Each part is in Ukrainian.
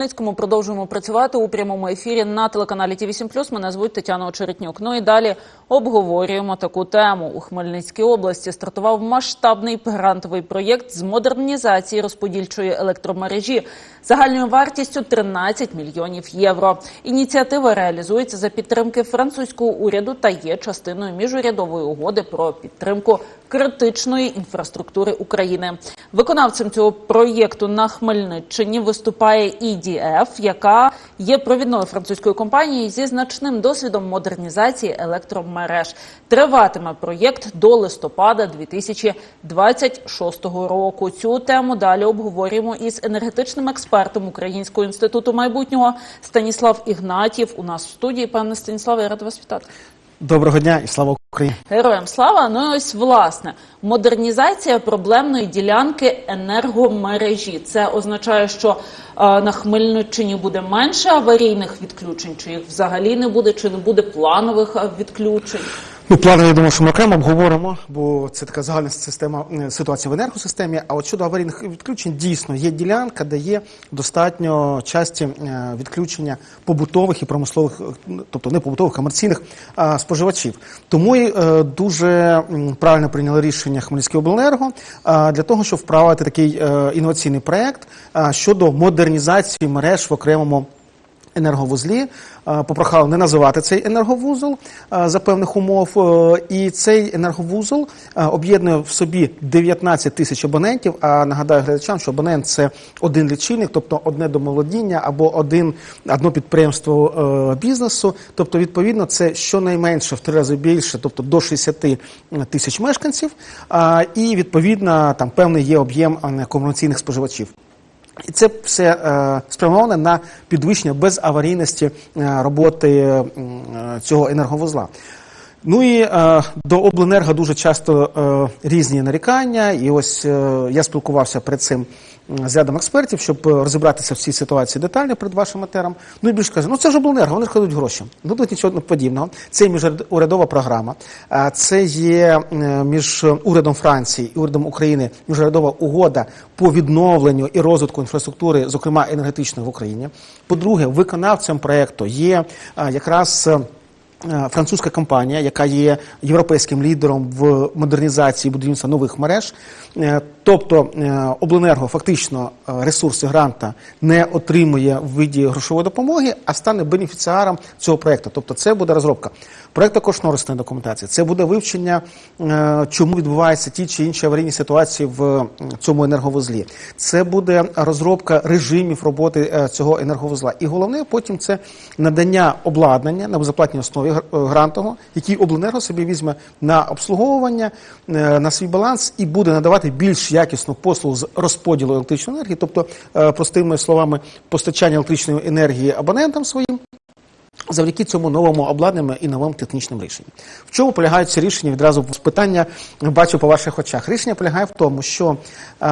Хмельницькому продовжуємо працювати у прямому ефірі на телеканалі Ті 8 Мене звуть Тетяна Очеретнюк. Ну і далі обговорюємо таку тему. У Хмельницькій області стартував масштабний грантовий проєкт з модернізації розподільчої електромережі загальною вартістю 13 мільйонів євро. Ініціатива реалізується за підтримки французького уряду та є частиною міжурядової угоди про підтримку критичної інфраструктури України. Виконавцем цього проєкту на Хмельниччині виступає EDF, яка є провідною французькою компанією зі значним досвідом модернізації електромереж. Триватиме проєкт до листопада 2026 року. Цю тему далі обговорюємо із енергетичним експертом Українського інституту майбутнього Станіслав Ігнатів. У нас в студії пане Станіславе, я рада вас вітати. Доброго дня і слава Україні. Героям слава. Ну і ось власне модернізація проблемної ділянки енергомережі. Це означає, що е, на Хмельниччині буде менше аварійних відключень, чи їх взагалі не буде, чи не буде планових е, відключень. Ну, плани, я думаю, що ми окремо обговоримо, бо це така загальна система е, ситуація в енергосистемі. А от щодо аварійних відключень, дійсно є ділянка, де є достатньо часті е, відключення побутових і промислових, е, тобто не побутових, комерційних споживачів. Тому і дуже правильно прийняли рішення Хмельницький обленерго для того, щоб вправити такий інноваційний проект щодо модернізації мереж в окремому. Енерговузлі Е, попрохали не називати цей енерговузол е, за певних умов. Е, І цей енерговузол об'єднує в собі 19 тисяч абонентів. А нагадаю глядачам, що абонент це один лічильник, тобто одне домолодіння або один одно підприємство бізнесу. Тобто, відповідно, це щонайменше в три рази більше, тобто до 60 тисяч мешканців. І відповідно там певний є об'єм е, комерційних споживачів. І це все е, спрямоване на підвищення безаварійності е, роботи е, цього енерговузла. Ну і е, до обленерго дуже часто е, різні нарікання. І ось е, я спілкувався перед цим з рядом експертів, щоб е, розібратися в цій ситуації детально перед вашим етером. Ну і більше каже, ну це ж обленерго, вони ж кладуть гроші. Ну тут нічого подібного. Це міжурядова програма. Це є е, між урядом Франції і урядом України міжурядова угода по відновленню і розвитку інфраструктури, зокрема енергетичної в Україні. По-друге, виконавцем проекту є е, якраз. Е, Французька компанія, яка є європейським лідером в модернізації будівництва нових мереж, Е, тобто е, обленерго фактично е, ресурси гранта не отримує в виді грошової допомоги, а стане бенефіціаром цього проекту. Тобто, це буде розробка проекту кошторисної документації, це буде вивчення, е, чому відбуваються ті чи інші аварійні ситуації в цьому енерговузлі. Це буде розробка режимів роботи цього енерговузла. І головне потім це надання обладнання на безоплатній основі грантового, який обленерго собі візьме на обслуговування, на свій баланс і буде надавати більш якісну послугу з розподілу електричної енергії, тобто, е, простими словами, постачання електричної енергії абонентам своїм. Завдяки цьому новому обладнанню і новим технічним рішенням. В чому полягають ці рішення? Відразу питання бачу по ваших очах. Рішення полягає в тому, що е,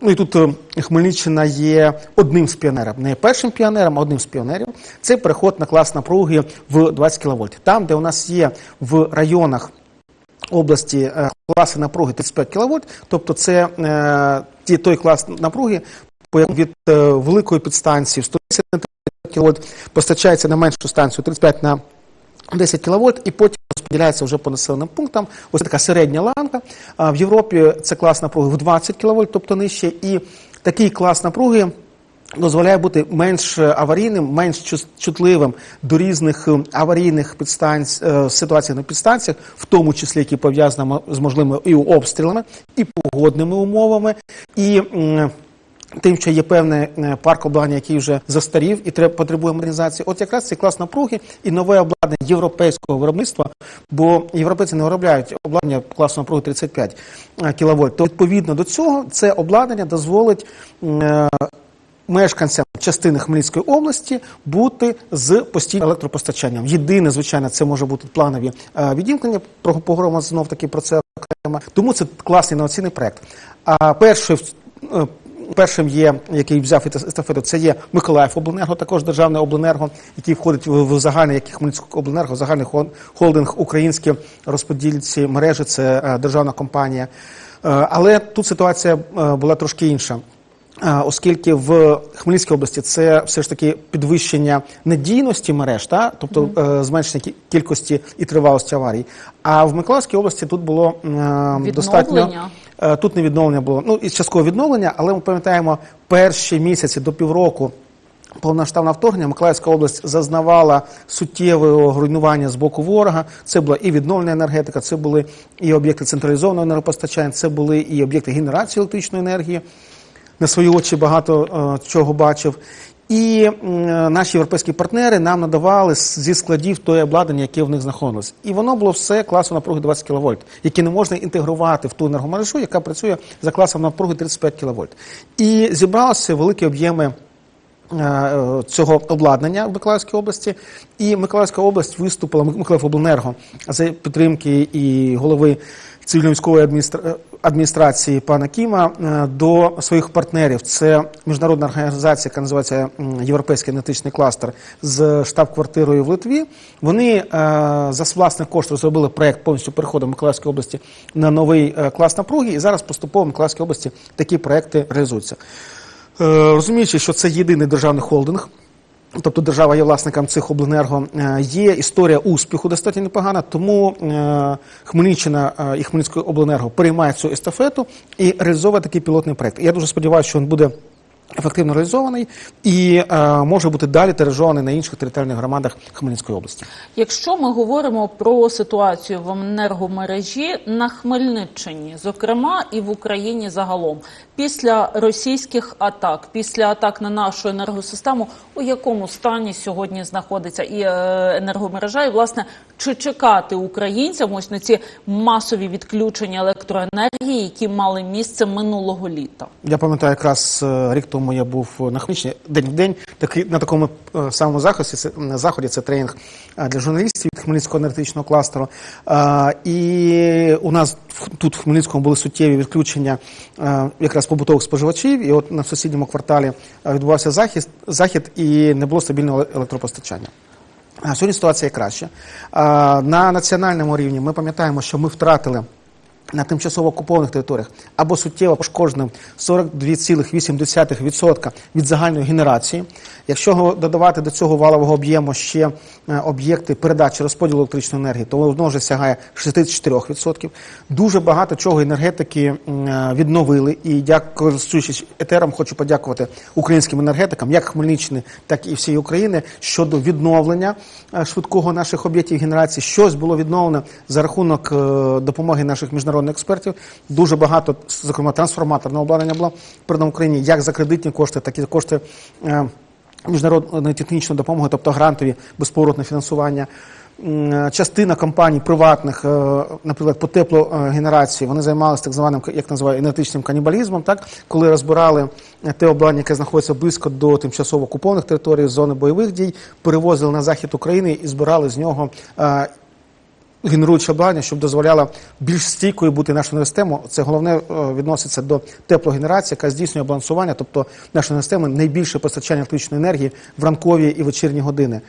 ну і тут е, Хмельниччина є одним з піонерів, не першим піонером, а одним з піонерів. Це переход на клас напруги в 20 кВт. Там, де у нас є в районах області е, класи напруги 35 кВт, тобто це е, той клас напруги, по якому від е, великої підстанції 110 кВт постачається на меншу станцію 35 на 10 кВт і потім розподіляється вже по населеним пунктам. Ось така середня ланка. А в Європі це клас напруги в 20 кВт, тобто нижче. І такий клас напруги дозволяє бути менш аварійним, менш чутливим до різних е, аварійних підстанцій, е, ситуацій на підстанціях, в тому числі які пов'язані з можливими і обстрілами, і погодними умовами, і Тим, що є певний е, парк обладнання, який вже застарів і треба потребує модернізації. От якраз цей клас напруги і нове обладнання європейського виробництва, бо європейці не виробляють обладнання класу напруги 35 кВт. То відповідно до цього це обладнання дозволить е, мешканцям частини Хмельницької області бути з постійним електропостачанням. Єдине, звичайно, це може бути планові е, відімкнення. Про- Поговоримо знов таки про це окремо. Тому це класний інноваційний проект. А перший е, Першим є, який взяв естафету, це є Миколаїв Обленерго, також державне обленерго, який входить в, загальний, як і Хмельницький обленерго, загальний хол- холдинг українські розподільці мережі, це е, державна компанія. Але тут ситуація була трошки інша. Оскільки в Хмельницькій області це все ж таки підвищення надійності мереж, та? тобто е, зменшення кількості і тривалості аварій. А в Миколаївській області тут було е, достатньо Е, Тут не відновлення було, ну і часткове відновлення, але ми пам'ятаємо, перші місяці до півроку повноштабного вторгнення Миколаївська область зазнавала суттєвого руйнування з боку ворога. Це була і відновлена енергетика, це були і об'єкти централізованого енергопостачання, це були і об'єкти генерації електричної енергії. На свої очі багато е, чого бачив. І е, наші європейські партнери нам надавали зі складів той обладнання, яке в них знаходилось. І воно було все класу напруги 20 кВт, яке не можна інтегрувати в ту енергомережу, яка працює за класом напруги 35 кВт. І зібралися великі об'єми е, цього обладнання в Миколаївській області. І Миколаївська область виступила Миколаївобленерго за підтримки і голови цивільно-військової адміністра- адміністрації пана Кіма е, до своїх партнерів. Це міжнародна організація, яка називається Європейський енергетичний кластер з штаб-квартирою в Литві. Вони е, за власний кошт розробили проект повністю переходу Миколаївської області на новий е, клас напруги. І зараз поступово в Миколаївській області такі проекти реалізуються. Розуміючи, що це єдиний державний холдинг, тобто держава є власником цих обленерго, е, є історія успіху достатньо непогана, тому е, Хмельниччина е, і Хмельницький обленерго приймає цю естафету і реалізовує такий пілотний проект. Я дуже сподіваюся, що він буде. Ефективно реалізований і е, може бути далі тиражований на інших територіальних громадах Хмельницької області. Якщо ми говоримо про ситуацію в енергомережі на Хмельниччині, зокрема і в Україні загалом, після російських атак, після атак на нашу енергосистему, у якому стані сьогодні знаходиться і е, енергомережа, і власне чи чекати українцям ось на ці масові відключення електроенергії, які мали місце минулого літа? Я пам'ятаю, якраз е, рік тому я був на Хмельниччині день в день. Такий на такому е, самому заході. Це на заході це тренінг е, для журналістів від Хмельницького енергетичного кластеру. Е, І у нас тут в Хмельницькому були суттєві відключення е, якраз побутових споживачів. І от на сусідньому кварталі е, відбувався захід, захід і не було стабільного електропостачання. Сьогодні ситуація краща. А, На національному рівні ми пам'ятаємо, що ми втратили на тимчасово окупованих територіях або суттєво пошкодженим 42,8% від загальної генерації. Якщо додавати до цього валового об'єму ще е, об'єкти передачі розподілу електричної енергії, то воно вже сягає 64%. Дуже багато чого енергетики е, відновили. І дякую, користуючись етером, хочу подякувати українським енергетикам, як Хмельниччини, так і всієї України, щодо відновлення е, швидкого наших об'єктів генерації. Щось було відновлено за рахунок допомоги наших міжнародних експертів. Дуже багато, зокрема, трансформаторного обладнання було передано Україні, як за кредитні кошти, так і за кошти. е, Міжнародної технічної допомоги, тобто грантові безповоротне фінансування. Частина компаній приватних, е, наприклад, по теплогенерації, вони займалися так званим, як називають, енергетичним канібалізмом, так коли розбирали е, те обладнання, яке знаходиться близько до тимчасово окупованих територій, зони бойових дій, перевозили на захід України і збирали з нього. Генеруюче обладнання, щоб дозволяло більш стійкою бути нашу енергосистему. Це головне е, відноситься до теплогенерації, яка здійснює балансування, тобто наша енергосистема найбільше постачання електричної енергії в ранкові і вечірні години.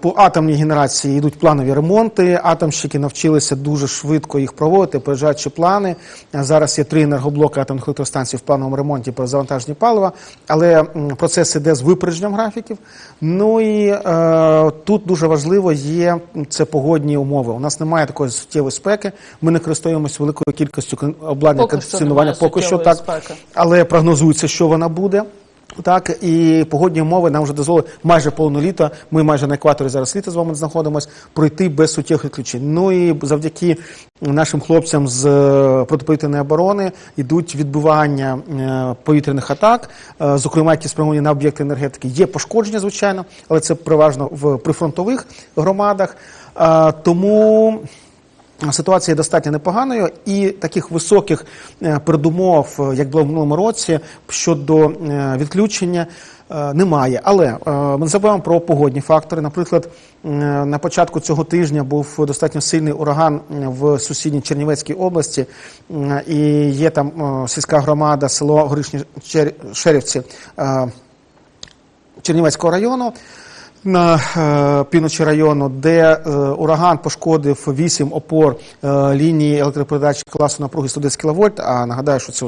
По атомній генерації йдуть планові ремонти. Атомщики навчилися дуже швидко їх проводити, опереджаючи плани. Зараз є три енергоблоки атомних електростанцій в плановому ремонті по завантаженні палива, але процес іде з випередженням графіків. Ну і е, тут дуже важливо є це погодні умови. У нас немає такої суттєвої спеки. Ми не користуємося великою кількістю обладнання Поки що кондиціонування. Поки що так, спеки. але прогнозується, що вона буде. Так, і погодні умови нам вже дозволили майже повну літа. Ми майже на екваторі зараз літа з вами знаходимося, пройти без суттєвих відключень. Ну і завдяки нашим хлопцям з е, протиповітряної оборони йдуть відбивання е, повітряних атак, е, зокрема, які спрямовані на об'єкти енергетики. Є пошкодження, звичайно, але це переважно в прифронтових громадах. Тому Ситуація достатньо непоганою, і таких високих е, передумов, е, як було в минулому році, щодо е, відключення. Немає, але ми не забуваємо про погодні фактори. Наприклад, на початку цього тижня був достатньо сильний ураган в сусідній Чернівецькій області, і є там сільська громада, село Горішні Шерівці Чернівецького району. На е, півночі району, де е, ураган пошкодив 8 опор е, лінії електропередач класу напруги 110 кВт, а нагадаю, що це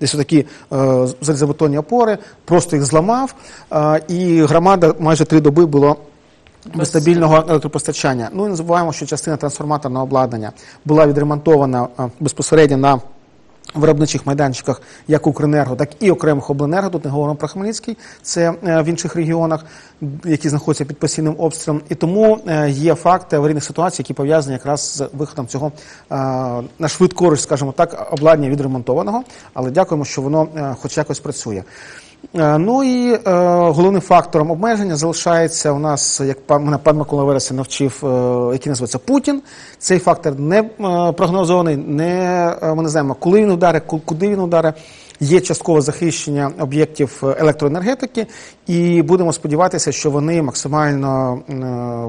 десь такі е, залізобетонні опори, просто їх зламав, е, і громада майже три доби було без стабільного електропостачання. Ну і не забуваємо, що частина трансформаторного обладнання була відремонтована безпосередньо на виробничих майданчиках як Укренерго, так і окремих обленерго. Тут не говоримо про Хмельницький, це е, в інших регіонах, які знаходяться під постійним обстрілом. І тому е, є факти аварійних ситуацій, які пов'язані якраз з виходом цього е, на швидкоруч, скажімо так, обладнання відремонтованого. Але дякуємо, що воно хоч якось працює. Е, Ну і е, головним фактором обмеження залишається у нас, як пан пан Микола Вереса навчив, е, який називається Путін. Цей фактор не е, прогнозований, не е, ми не знаємо, коли він ударить, ку- куди він ударе. Є часткове захищення об'єктів е, електроенергетики, і будемо сподіватися, що вони максимально е,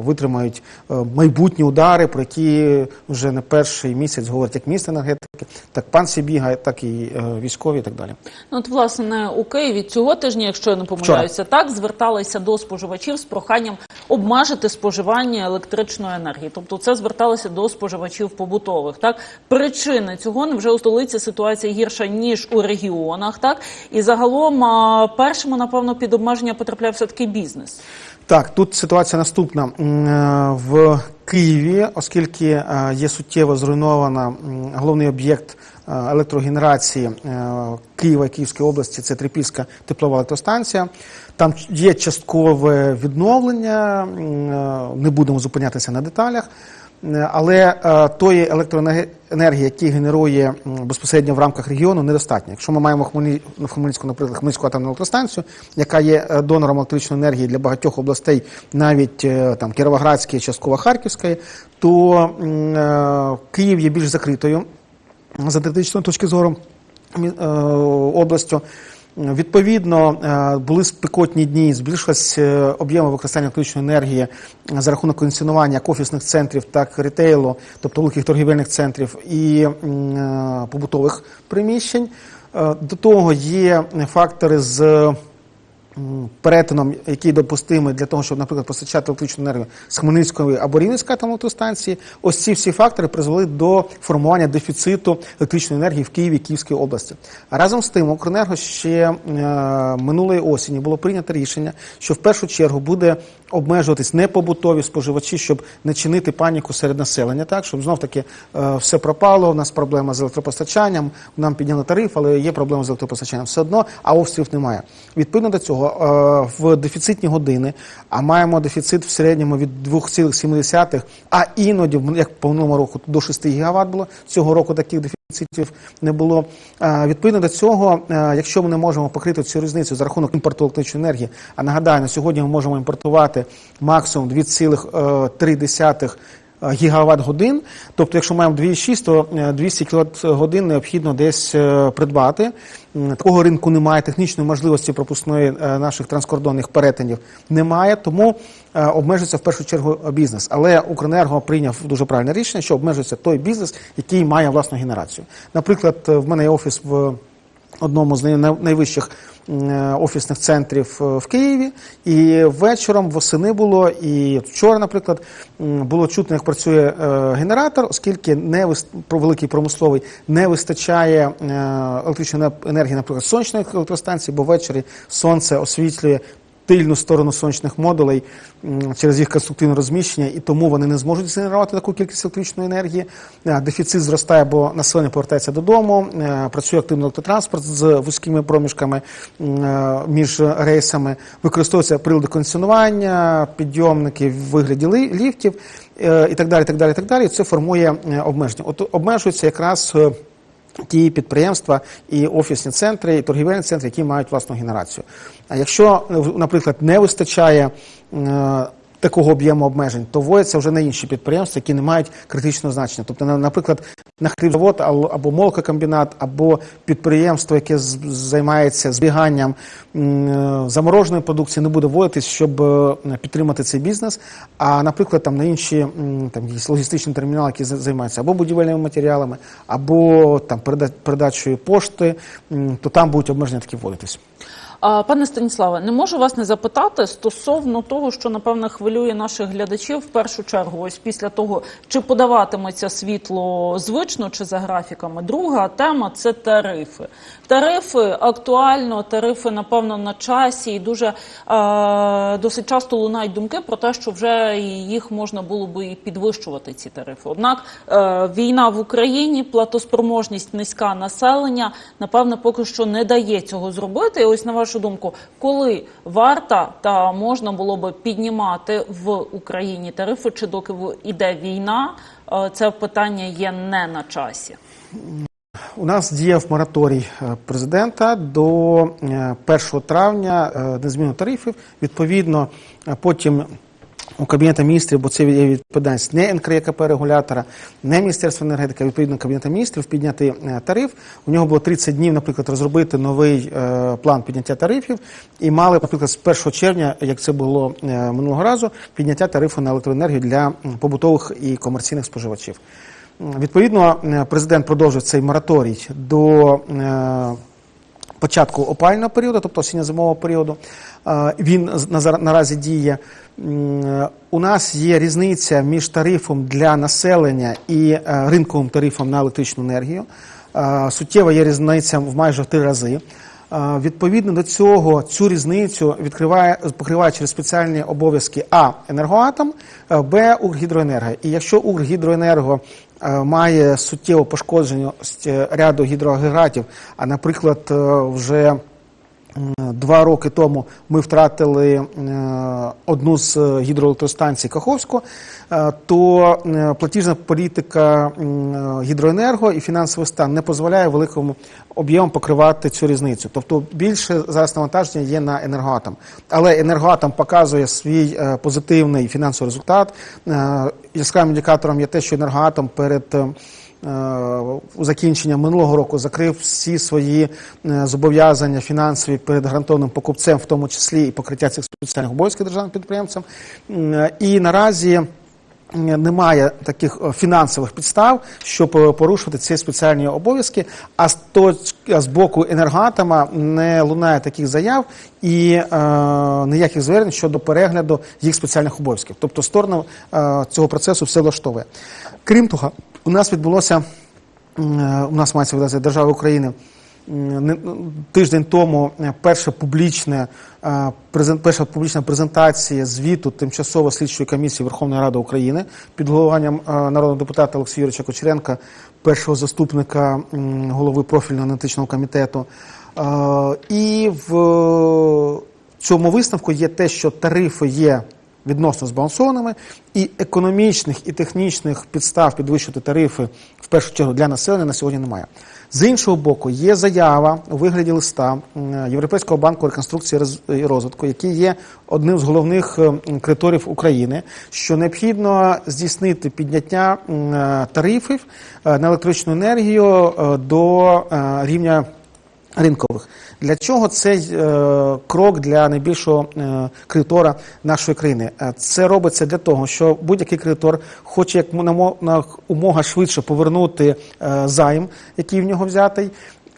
витримають е, майбутні удари, про які вже не перший місяць говорять як міністр енергетики, так пан Сібіга, так і військові, і так далі. Ну, от, власне, у Києві цього тижня, якщо я не помиляюся, так зверталися до споживачів з проханням обмежити споживання електричної енергії. Тобто, це зверталося до споживачів побутових. Так причини цього невже у столиці ситуація гірша ніж у регіонах. Так і загалом першому, напевно, під обмеження потрапляє все таки бізнес. Так, тут ситуація наступна е, в Києві, оскільки е, є суттєво зруйнована головний об'єкт е, електрогенерації Києва і Київської області, це Трипільська теплова електростанція. Там є часткове відновлення, не будемо зупинятися на деталях. Але е, тої електроенергії, які генерує безпосередньо в рамках регіону, недостатньо. Якщо ми маємо в Хмельницьку, наприклад, Хмельницьку атомну електростанцію, яка є е, донором електричної енергії для багатьох областей, навіть е, там Кіровоградської, частково Харківської, то Київ є більш закритою з енергетичної точки зору областю. Відповідно, е, були спекотні дні, збільшилися е, об'єми використання електричної енергії за рахунок кондиціонування як офісних центрів, так і ретейлу, тобто великих торгівельних центрів і е, побутових приміщень. Е, До того є фактори з перетином, який допустимий для того, щоб, наприклад, постачати електричну енергію з Хмельницької або Рівненської атомної електростанції. Ось ці всі фактори призвели до формування дефіциту електричної енергії в Києві і Київській області. Разом з тим, Укренерго ще е, минулої осені було прийнято рішення, що в першу чергу буде обмежуватись не побутові споживачі, щоб не чинити паніку серед населення, так щоб знов таки е, все пропало. У нас проблема з електропостачанням, нам підняли тариф, але є проблема з електропостачанням все одно, а обстрілів немає. Відповідно до цього, е, в дефіцитні години, а маємо дефіцит в середньому від 2,7, а іноді, як по минулому року, до 6 гігават було. Цього року таких дефіцитів не було. Е, Відповідно до цього, е, якщо ми не можемо покрити цю різницю за рахунок імпорту електричної енергії, а нагадаю, на сьогодні ми можемо імпортувати максимум 2,3 гігават годин. Тобто, якщо маємо 2,6, то е, 200 кВт годин необхідно десь е, придбати. Такого ринку немає, технічної можливості пропускної е, наших транскордонних перетинів немає, тому е, обмежується в першу чергу бізнес. Але Укренерго прийняв дуже правильне рішення, що обмежується той бізнес, який має власну генерацію. Наприклад, е, в мене є офіс в одному з найвищих е, офісних центрів е, в Києві. І вечором восени було, і вчора, наприклад, було чутно, як працює е, генератор, оскільки не вис- про великий промисловий не вистачає е, електричної енергії, наприклад, сонячних електростанцій, бо ввечері сонце освітлює. Тильну сторону сонячних модулей через їх конструктивне розміщення, і тому вони не зможуть згенерувати таку кількість електричної енергії. Е, Дефіцит зростає, бо населення повертається додому. е, Працює активно електротранспорт з вузькими проміжками е, між рейсами. Використовуються прилади кондиціонування, підйомники в вигляді ліфтів і так далі. так далі, так далі. Це формує обмеження. От обмежується якраз. Ті підприємства і офісні центри, і торгівельні центри, які мають власну генерацію. А якщо, е, наприклад, не вистачає е, такого об'єму обмежень, то вводяться вже на інші підприємства, які не мають критичного значення. Тобто, на- наприклад, на хлібзавод або молококомбінат, або підприємство, яке займається збіганням е, замороженої продукції, не буде вводитись, щоб е, підтримати цей бізнес. А, наприклад, там на інші там логістичні термінали, які займаються або будівельними матеріалами, або там переда- передачею пошти, то там будуть обмеження такі вводитись. Пане Станіславе, не можу вас не запитати стосовно того, що напевно хвилює наших глядачів в першу чергу, ось після того, чи подаватиметься світло звично чи за графіками. Друга тема це тарифи. Тарифи актуально, тарифи напевно на часі, і дуже е, досить часто лунають думки про те, що вже їх можна було би і підвищувати ці тарифи. Однак е, війна в Україні, платоспроможність низька населення, напевно, поки що не дає цього зробити. І ось на вашу думку, коли варта та можна було би піднімати в Україні тарифи, чи доки іде війна, е, це питання є не на часі. У нас діяв мораторій е, президента до е, 1 травня незміну зміну тарифів. Відповідно, е, потім у Кабінету міністрів, бо це є відповідальність не НКРЕКП регулятора, не Міністерства енергетики, а відповідно Кабінету міністрів підняти е, тариф. У нього було 30 днів, наприклад, розробити новий е, план підняття тарифів, і мали, наприклад, з 1 червня, як це було е, минулого разу, підняття тарифу на електроенергію для побутових і комерційних споживачів. Відповідно, президент продовжив цей мораторій до початку опального періоду, тобто осінньо-зимового періоду. Е, Він наразі діє. Е, У нас є різниця між тарифом для населення і е, ринковим тарифом на електричну енергію. Е, Суттєва є різниця в майже три рази. Відповідно до цього цю різницю відкриває покриває через спеціальні обов'язки А енергоатом, Б Укргідроенерго. І якщо Укргідроенерго має суттєву пошкодженість ряду гідроагрегатів, а наприклад, вже Два роки тому ми втратили е, одну з е, гідроелектростанцій Каховську, е, то платіжна політика гідроенерго і фінансовий стан не дозволяє великому об'ємом покривати цю різницю. Тобто більше зараз навантаження є на енергоатом. Але енергоатом показує свій позитивний фінансовий результат. Яскравим індикатором є те, що енергоатом перед закінчення минулого року закрив всі свої е, зобов'язання фінансові перед гарантованим покупцем, в тому числі і покриття цих спеціальних обов'язків державним підприємцям. Е, І наразі немає таких е, фінансових підстав, щоб е, порушувати ці спеціальні обов'язки. А з точ- з боку енергоатома не лунає таких заяв і е, ніяких звернень щодо перегляду їх спеціальних обов'язків. Тобто сторону е, цього процесу все влаштовує. Крім того, у нас відбулося е, у нас мається видати держава України. Тиждень тому е, перша публічна, е, перша публічна презентація звіту тимчасової слідчої комісії Верховної Ради України під головуванням е, народного депутата Олексія Юрійовича Кочеренка, першого заступника голови профільного аналітичного комітету. І в цьому висновку є те, що тарифи є відносно збалансованими, і економічних і технічних підстав підвищити тарифи в першу чергу для населення на сьогодні немає. З іншого боку, є заява у вигляді листа Європейського банку реконструкції і розвитку, який є одним з головних криторів України, що необхідно здійснити підняття тарифів е, на електричну енергію е, до е, рівня ринкових. Для чого цей е, крок для найбільшого е, кредитора нашої країни? Е, Це робиться для того, що будь-який кредитор хоче як на умога швидше повернути е, займ, який в нього взятий.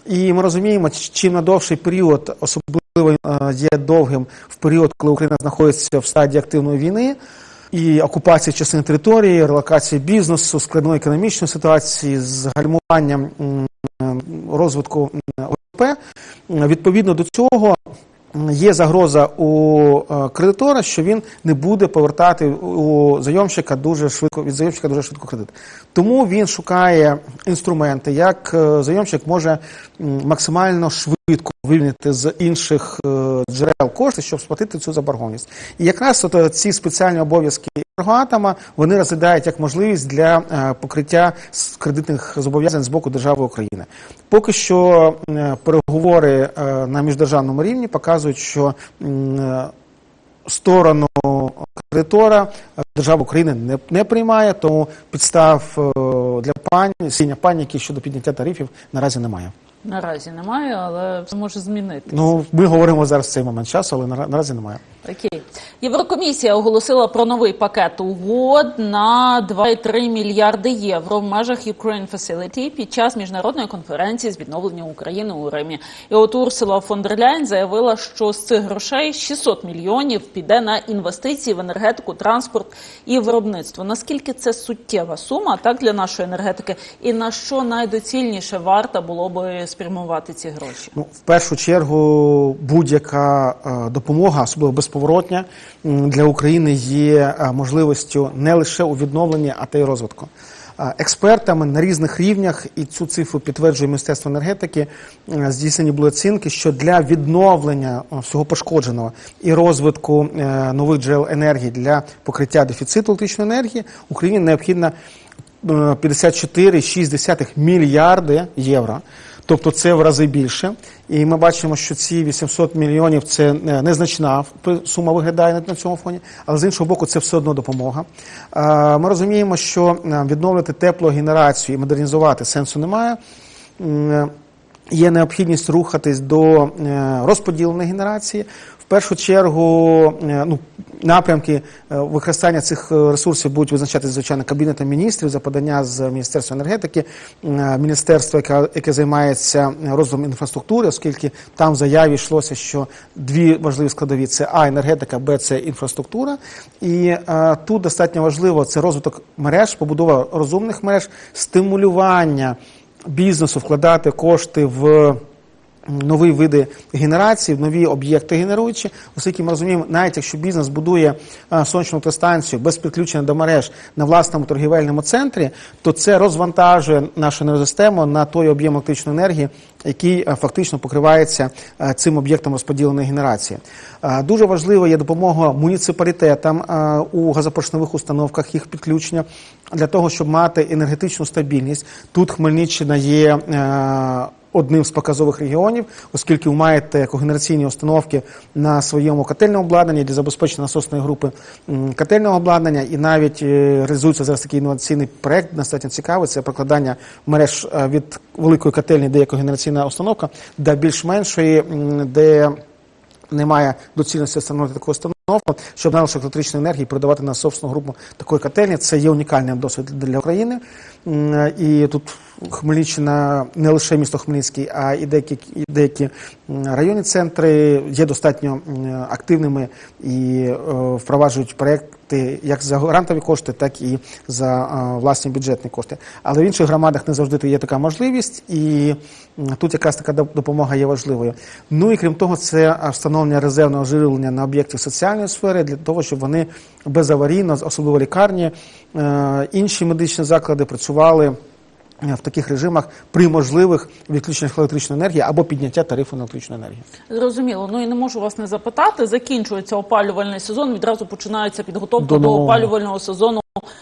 І ми розуміємо, чим на довший період, особливо е, є довгим в період, коли Україна знаходиться в стадії активної війни. І окупації частини території, релокації бізнесу, складної економічної ситуації, з гальмуванням розвитку Відповідно до цього є загроза у е, кредитора, що він не буде повертати у заємщика дуже швидко від заємщика дуже швидко кредит. Тому він шукає інструменти, як е, заємщик може максимально швидко вивільнити з інших е, джерел кошти, щоб сплатити цю заборгованість. І якраз от ці спеціальні обов'язки енергоатома вони розглядають як можливість для покриття кредитних зобов'язань з боку держави України. Поки що переговори на міждержавному рівні показують, що е, сторону кредитора держава України не, не приймає, тому підстав е, для пані сіння паніки щодо підняття тарифів наразі немає. Наразі немає, але все може змінити. Ну ми говоримо зараз в цей момент часу, але наразі немає. Окей. Єврокомісія оголосила про новий пакет угод на 2,3 мільярди євро в межах Ukraine Facility під час міжнародної конференції з відновлення України у Римі. І от Урсула фон дер Ляйн заявила, що з цих грошей 600 мільйонів піде на інвестиції в енергетику, транспорт і виробництво. Наскільки це суттєва сума так для нашої енергетики, і на що найдоцільніше варто було би спрямувати ці гроші? Ну, в першу чергу, будь-яка е, допомога, особливо безповоротня, для України є е, можливістю не лише у відновленні, а та й розвитку. Е, Експертами на різних рівнях, і цю цифру підтверджує Міністерство енергетики, е, здійснені були оцінки, що для відновлення всього пошкодженого і розвитку нових джерел енергії для покриття дефіциту електричної енергії Україні необхідно е, 54,6 мільярди євро. Тобто це в рази більше. І ми бачимо, що ці 800 мільйонів це е, незначна сума виглядає на цьому фоні, але з іншого боку, це все одно допомога. Е, Ми розуміємо, що відновлювати відновлювати теплогенерацію і модернізувати сенсу немає. Е, Є необхідність рухатись до е, розподіленої генерації. Першу чергу е, ну, напрямки е, використання цих е, ресурсів будуть визначатися, звичайно, Кабінетом міністрів за подання з Міністерства енергетики, міністерство, яке, яке займається розвитком інфраструктури, оскільки там в заяві йшлося, що дві важливі складові це А енергетика, Б це інфраструктура. І е, тут достатньо важливо це розвиток мереж, побудова розумних мереж, стимулювання бізнесу вкладати кошти в нові види генерації, нові об'єкти генеруючі, оскільки ми розуміємо, навіть якщо бізнес будує е, сонячну електростанцію без підключення до мереж на власному торгівельному центрі, то це розвантажує нашу енергосистему на той об'єм електричної енергії, який е, фактично покривається е, цим об'єктом розподіленої генерації. Дуже важливо є допомога муніципалітетам у газопоршневих установках, їх підключення для того, щоб мати енергетичну стабільність. Тут Хмельниччина є. Е, Одним з показових регіонів, оскільки ви маєте когенераційні установки на своєму котельному обладнанні для забезпечення насосної групи котельного обладнання, і навіть е, реалізується зараз такий інноваційний проект, достатньо цікавий. Це прокладання мереж е, від великої котельні, де є когенераційна установка, до більш меншої, де немає доцільності встановити таку установку, щоб нашу електричну енергію продавати на собственну групу такої котельні. Це є унікальним досвід для України. І тут Хмельниччина не лише місто Хмельницький, а і деякі, і деякі районні центри є достатньо активними і е, впроваджують проекти як за грантові кошти, так і за е, власні бюджетні кошти. Але в інших громадах не завжди є така можливість, і тут якраз така допомога є важливою. Ну і крім того, це встановлення резервного живлення на об'єктів соціальної сфери для того, щоб вони безаварійно, особливо лікарні, е, інші медичні заклади працювали в таких режимах при можливих відключеннях електричної енергії або підняття тарифу на електричну енергію. Зрозуміло. Ну і не можу вас не запитати. Закінчується опалювальний сезон. Відразу починається підготовка До до, опалювального сезону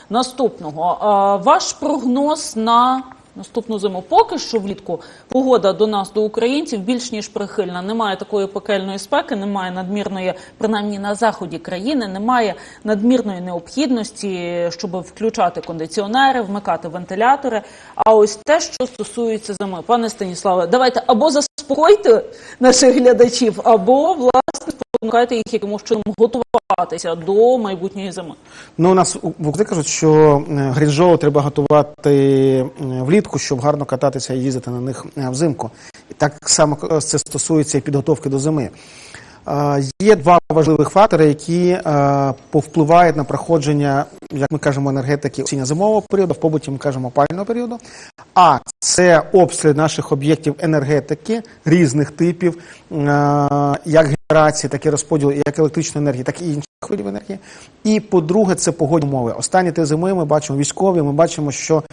наступного. Ваш прогноз на наступну зиму? Поки що влітку погода до нас, до українців, більш ніж прихильна. Немає такої пекельної спеки, немає надмірної, принаймні на заході країни, немає надмірної необхідності, щоб включати кондиціонери, вмикати вентилятори. А ось те, що стосується зими, пане Станіславе, давайте або заспокойте наших глядачів, або власне спонукайте їх якимось чином готуватися до майбутньої зими. Ну, у нас у- в Укрі кажуть, що е, грінжоу треба готувати е, влітку, щоб гарно кататися і їздити на них е, взимку. І так само це стосується і підготовки до зими. Є два важливих фактори, які повпливають на проходження, як ми кажемо, енергетики осінньо-зимового періоду, в побуті ми кажемо опального періоду. А це обстріли наших об'єктів енергетики різних типів, як генерації, так і розподілу, як електричної енергії, так і інших видів енергії. І по-друге, це погодні умови. Останні три зими ми бачимо військові. Ми бачимо, що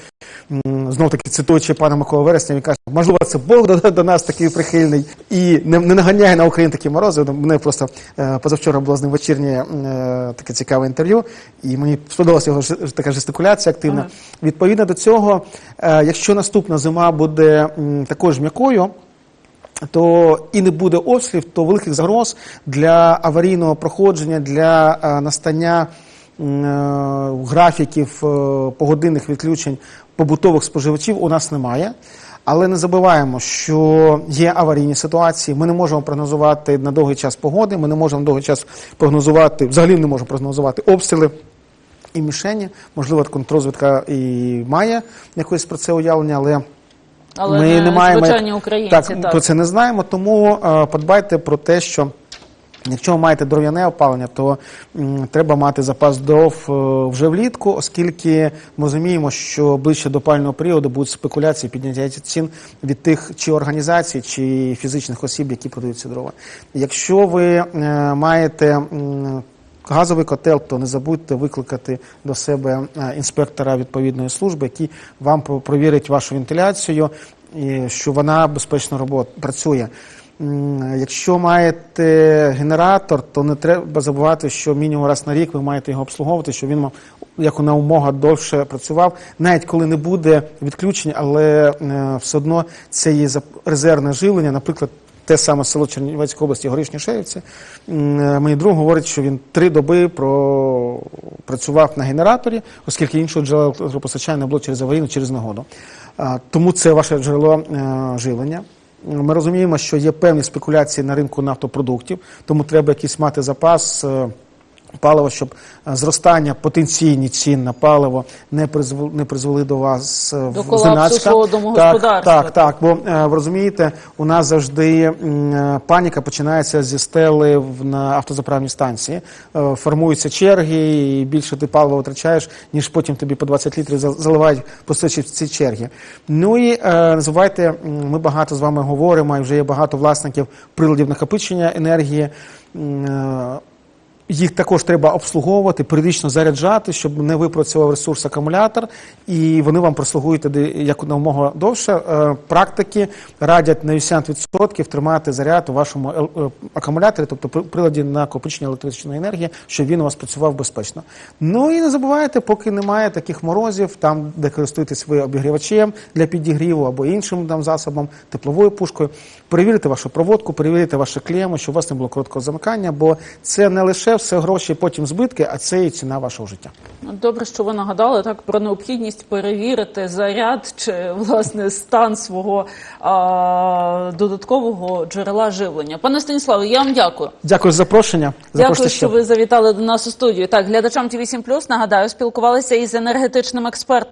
знов таки цитуючи пана Микола Вересня, він каже, можливо, це Бог до, до нас такий прихильний і не, не наганяє на Україну такі морози. Мене просто е, позавчора було з ним вечірнє е, таке цікаве інтерв'ю, і мені сподобалася його така жестикуляція активна. Ага. Відповідно до цього, е, якщо наступна зима буде також м'якою. То і не буде обстрілів, то великих загроз для аварійного проходження, для е, настання е, графіків е, погодинних відключень побутових споживачів у нас немає. Але не забуваємо, що є аварійні ситуації. Ми не можемо прогнозувати на довгий час погоди. Ми не можемо довгий час прогнозувати, взагалі не можемо прогнозувати обстріли і мішені. Можливо, контррозвідка і має якось про це уявлення, але Але ми не, маємо звичайні українці. так, Так, про це не знаємо. Тому е, подбайте про те, що якщо ви маєте дров'яне опалення, то м, треба мати запас дров е, вже влітку, оскільки ми розуміємо, що ближче до пального періоду будуть спекуляції підняття цін від тих чи організацій, чи фізичних осіб, які продають ці дрова. Якщо ви е, маєте м, газовий котел, то не забудьте викликати до себе е, інспектора відповідної служби, який вам про- провірить вашу вентиляцію, і що вона безпечно робот, працює. Якщо маєте генератор, то не треба забувати, що мінімум раз на рік ви маєте його обслуговувати, щоб він як на умога довше працював, навіть коли не буде відключення, але е, все одно це є резервне живлення, наприклад. Те саме село Чернівецької області, Горішні Шевці. М, е, Мій друг говорить, що він три доби працював на генераторі, оскільки іншого джерела електропостачання не було через аварійну, через нагоду. Тому це ваше джерело е, живлення. Ми розуміємо, що є певні спекуляції на ринку нафтопродуктів, тому треба якийсь мати запас. Паливо, щоб е, зростання потенційні цін на паливо не призвели, не призвели до вас е, До в зненацька. Так, так, так. Бо е, ви розумієте, у нас завжди паніка починається зі стели на автозаправній станції. Формуються черги, і більше ти палива витрачаєш, ніж потім тобі по 20 літрів заливають постачі в ці черги. Ну і е, м, ми багато з вами говоримо, і вже є багато власників приладів накопичення енергії. Їх також треба обслуговувати, періодично заряджати, щоб не випрацював ресурс акумулятор, і вони вам прослугують тоді як намога довше. Е, Практики радять на 80% тримати заряд у вашому е, акумуляторі, тобто при- приладі накопичення електричної енергії, щоб він у вас працював безпечно. Ну і не забувайте, поки немає таких морозів, там, де користуєтесь ви обігрівачем для підігріву або іншим там засобом, тепловою пушкою, перевірте вашу проводку, перевірте ваші клеми, щоб у вас не було короткого замикання, бо це не лише все гроші, потім збитки, а це і ціна вашого життя. Добре, що ви нагадали так про необхідність перевірити заряд чи власне стан свого а, додаткового джерела живлення. Пане Станіславе, я вам дякую. Дякую за запрошення. Дякую, що ви завітали до нас у студію. Так, глядачам ТВ7+, нагадаю, спілкувалися із енергетичним експертом.